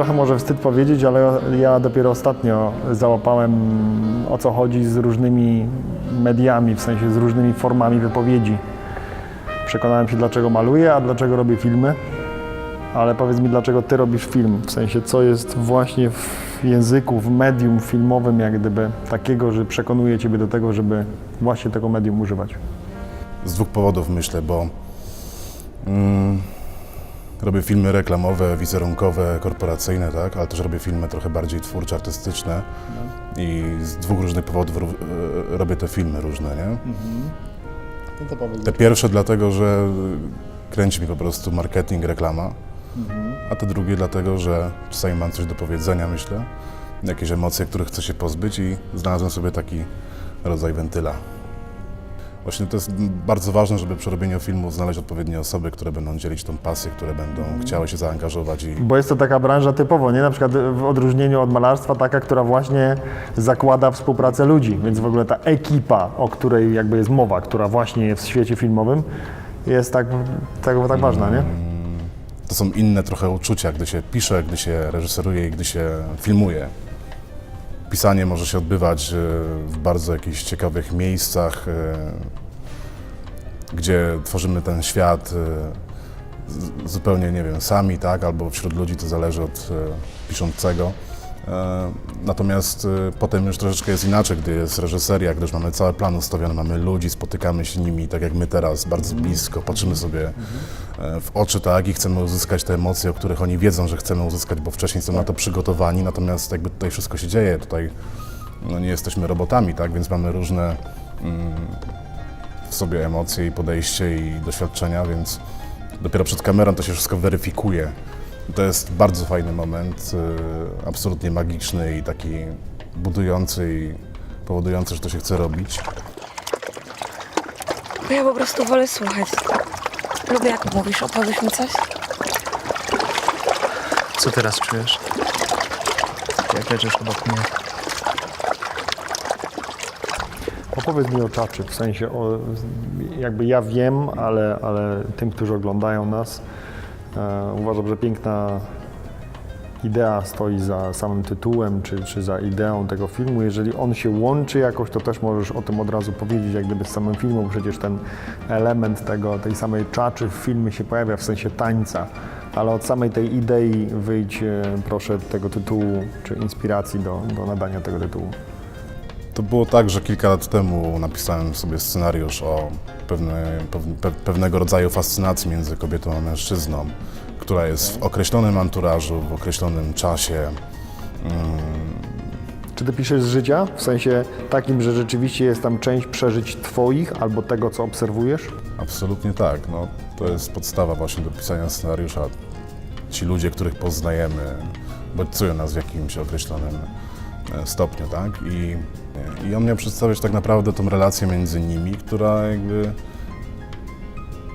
trochę może wstyd powiedzieć, ale ja dopiero ostatnio załapałem o co chodzi z różnymi mediami, w sensie z różnymi formami wypowiedzi. Przekonałem się, dlaczego maluję, a dlaczego robię filmy. Ale powiedz mi, dlaczego ty robisz film? W sensie, co jest właśnie w języku, w medium filmowym, jak gdyby takiego, że przekonuje ciebie do tego, żeby właśnie tego medium używać? Z dwóch powodów myślę, bo mm, robię filmy reklamowe, wizerunkowe, korporacyjne, tak, ale też robię filmy trochę bardziej twórcze, artystyczne i z dwóch różnych powodów e, robię te filmy różne, nie? No to powiedz. Te pierwsze dlatego, że kręci mi po prostu marketing, reklama, a te drugie dlatego, że czasami mam coś do powiedzenia, myślę, jakieś emocje, których chcę się pozbyć i znalazłem sobie taki rodzaj wentyla. Właśnie to jest bardzo ważne, żeby przy robieniu filmu znaleźć odpowiednie osoby, które będą dzielić tą pasję, które będą chciały się zaangażować i Bo jest to taka branża typowo, nie? Na przykład w odróżnieniu od malarstwa, taka, która właśnie zakłada współpracę ludzi, więc w ogóle ta ekipa, o której jakby jest mowa, która właśnie jest w świecie filmowym, jest tak, tak, tak ważna, nie? to są inne trochę uczucia, gdy się pisze, gdy się reżyseruje i gdy się filmuje. Pisanie może się odbywać e, w bardzo jakichś ciekawych miejscach, e, gdzie tworzymy ten świat e, zupełnie, nie wiem, sami, tak, albo wśród ludzi, to zależy od piszącego. E, Natomiast e, potem już troszeczkę jest inaczej, gdy jest reżyseria, gdy już mamy cały plan ustawiony, mamy ludzi, spotykamy się nimi, tak jak my teraz, bardzo blisko, patrzymy sobie e, w oczy, tak, i chcemy uzyskać te emocje, o których oni wiedzą, że chcemy uzyskać, bo wcześniej są na to przygotowani, natomiast jakby tutaj wszystko się dzieje, tutaj no, nie jesteśmy robotami, tak, więc mamy różne mm, w sobie emocje i podejście i doświadczenia, więc dopiero przed kamerą to się wszystko weryfikuje. To jest bardzo fajny moment, y, absolutnie magiczny i taki budujący i powodujący, że to się chce robić. Bo ja po prostu wolę słuchać. Lubię jak mówisz, opowiesz mi coś? Co teraz czujesz? Jak leżysz obok mnie? Opowiedz mi o czaczy, w sensie o, jakby ja wiem, ale, ale tym, którzy oglądają nas, uważam, że piękna idea stoi za samym tytułem, czy, czy za ideą tego filmu. Jeżeli on się łączy jakoś, to też możesz o tym od razu powiedzieć, jak gdyby z samym filmem, przecież ten element tego, tej samej czaczy w filmie się pojawia w sensie tańca. Ale od samej tej idei wyjdź e, proszę tego tytułu, czy inspiracji do, do nadania tego tytułu. To było tak, że kilka lat temu napisałem sobie scenariusz o pewne, pew- pe, pewnego rodzaju fascynacji między kobietą a mężczyzną, która jest w określonym anturażu, w określonym czasie. Czy ty piszesz z życia? W sensie takim, że rzeczywiście jest tam część przeżyć twoich albo tego, co obserwujesz? Absolutnie tak. No, to jest podstawa właśnie do pisania scenariusza. Ci ludzie, których poznajemy, bodźcują nas w jakimś określonym stopniu, tak? I, I on miał przedstawiać tak naprawdę tą relację między nimi, która jakby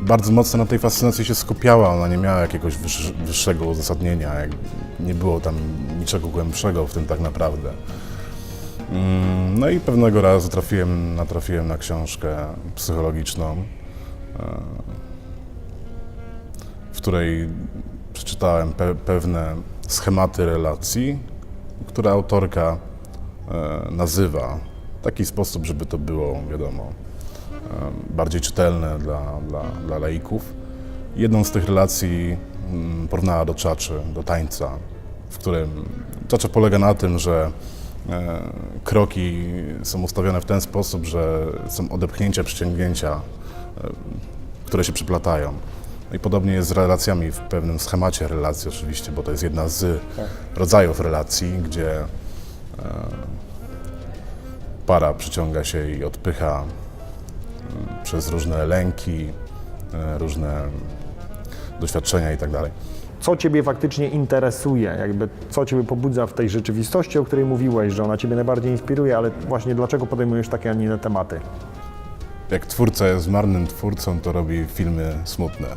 bardzo mocno na tej fascynacji się skupiała. Ona nie miała jakiegoś wyższ- wyższego uzasadnienia, nie było tam niczego głębszego w tym tak naprawdę. Mm, No i pewnego razu trafiłem, natrafiłem na książkę psychologiczną, w której przeczytałem pe pewne schematy relacji, które autorka e, nazywa w taki sposób, żeby to było, wiadomo, e, bardziej czytelne dla, dla, dla laików. Jedną z tych relacji mm, porównała do czaczy, do tańca, w którym czacza polega na tym, że e, kroki są ustawione w ten sposób, że są odepchnięcia, przyciągnięcia, e, które się przyplatają. No i podobnie jest z relacjami w pewnym schemacie relacji oczywiście, bo to jest jedna z rodzajów relacji, gdzie e, para przyciąga się i odpycha mm, przez różne lęki, e, różne doświadczenia i tak dalej. Co ciebie faktycznie interesuje? Jakby co ciebie pobudza w tej rzeczywistości, o której mówiłeś, że ona ciebie najbardziej inspiruje, ale właśnie dlaczego podejmujesz takie, a nie inne tematy? Jak twórca jest marnym twórcą, to robi filmy smutne.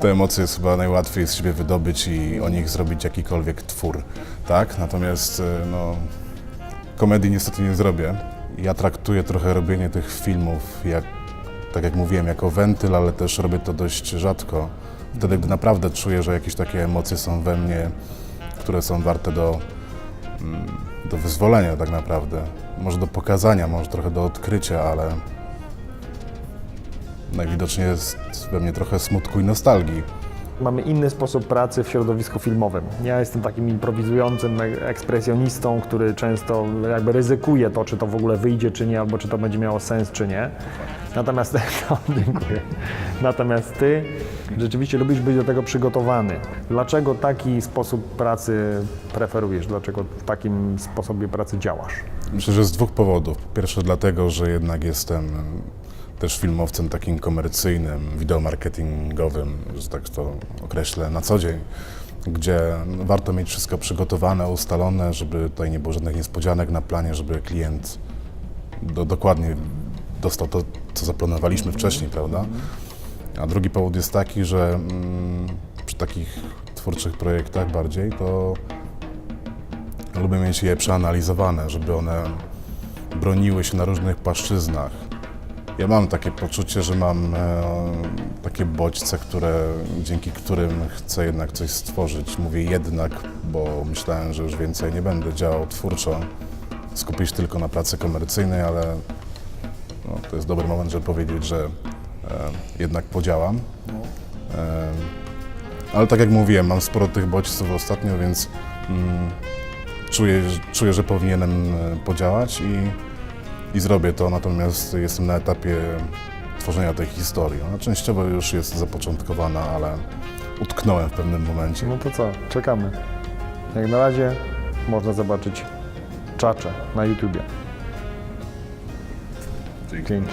Te emocje chyba najłatwiej z siebie wydobyć i o nich zrobić jakikolwiek twór, tak? Natomiast e, no, komedii niestety nie zrobię. Ja traktuję trochę robienie tych filmów, jak, tak jak mówiłem, jako wentyl, ale też robię to dość rzadko. Wtedy, gdy naprawdę czuję, że jakieś takie emocje są we mnie które są warte do, mm, do wyzwolenia tak naprawdę. Może do pokazania, może trochę do odkrycia, ale najwidoczniej jest we mnie trochę smutku i nostalgii. Mamy inny sposób pracy w środowisku filmowym. Ja jestem takim improwizującym ekspresjonistą, który często jakby ryzykuje to, czy to w ogóle wyjdzie, czy nie, albo czy to będzie miało sens, czy nie. Natomiast, no, dziękuję. Natomiast ty rzeczywiście lubisz być do tego przygotowany. Dlaczego taki sposób pracy preferujesz? Dlaczego w takim sposobie pracy działasz? Myślę, że z dwóch powodów. Po pierwsze dlatego, że jednak jestem też filmowcem takim komercyjnym, wideomarketingowym, że tak to określę, na co dzień, gdzie warto mieć wszystko przygotowane, ustalone, żeby tutaj nie było żadnych niespodzianek na planie, żeby klient do, dokładnie dostał to, co zaplanowaliśmy wcześniej, prawda? A drugi powód jest taki, że mm, przy takich twórczych projektach bardziej to lubię mieć je przeanalizowane, żeby one broniły się na różnych płaszczyznach. Ja mam takie poczucie, że mam e, takie bodźce, które, dzięki którym chcę jednak coś stworzyć. Mówię jednak, bo myślałem, że już więcej nie będę działał twórczo, skupić tylko na pracy komercyjnej, ale no, to jest dobry moment, żeby powiedzieć, że e, jednak podziałam. E, ale tak jak mówiłem, mam sporo tych bodźców ostatnio, więc mm, czuję, czuję, że powinienem e, podziałać i, i zrobię to, natomiast jestem na etapie tworzenia tej historii. Ona częściowo już jest zapoczątkowana, ale utknąłem w pewnym momencie. No to co? Czekamy. Jak na razie można zobaczyć czacze na YouTubie. Dzięki.